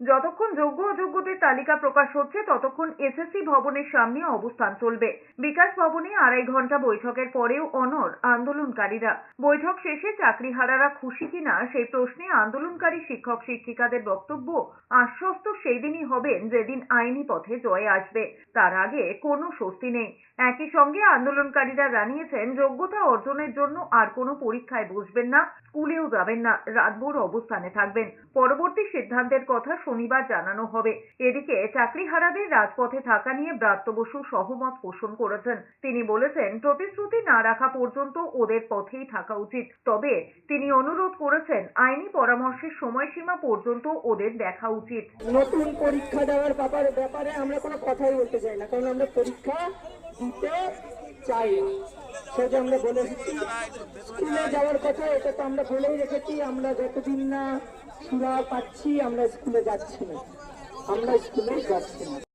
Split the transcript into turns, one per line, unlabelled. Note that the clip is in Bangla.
যতক্ষণ যোগ্য অযোগ্যদের তালিকা প্রকাশ হচ্ছে, ততক্ষণ এসএসসি ভবনের সামনে অবস্থান চলবে। বিকাশ ভবনে আড়াই ঘণ্টা বৈঠকের পরেও অনর আন্দোলনকারীরা। বৈঠক শেষে চাকরিহারারা খুশি কিনা, সেই প্রশ্নে আন্দোলনকারী শিক্ষক শিক্ষিকাদের বক্তব্য, আশ্বস্ত সেই দিনই হবেন যেদিন আইনি পথে জয় আসবে। তার আগে কোনো স্বস্তি নেই। একই সঙ্গে আন্দোলনকারীরা জানিয়েছেন, যোগ্যতা অর্জনের জন্য আর কোনো পরীক্ষায় বসবেন না, স্কুলেও যাবেন না, রাতভর অবস্থানে থাকবেন। পরবর্তী সিদ্ধান্তের কথা শনিবার জানানো হবে। এদিকে চাকরিহারাদের রাজপথে থাকা নিয়ে ব্রাত্য বসু সহমত পোষণ করেছেন। তিনি বলেছেন, প্রতিশ্রুতি না রাখা পর্যন্ত ওদের পথেই থাকা উচিত। তবে তিনি অনুরোধ করেছেন, আইনি পরামর্শের সময়সীমা পর্যন্ত ওদের দেখা উচিত।
নতুন পরীক্ষা দেওয়ার ব্যাপারে ব্যাপারে আমরা কোনো কথাই বলতে চাই না। কারণ আমরা পরীক্ষা দিতে চাই সেটা আমরা বলে এসেছি স্কুলে যাওয়ার কথা, এটা তো আমরা বলেই রেখেছি, আমরা যতদিন না সুরা পাচ্ছি, আমরা স্কুলে যাচ্ছি না। আমরা স্কুলে যাচ্ছি না।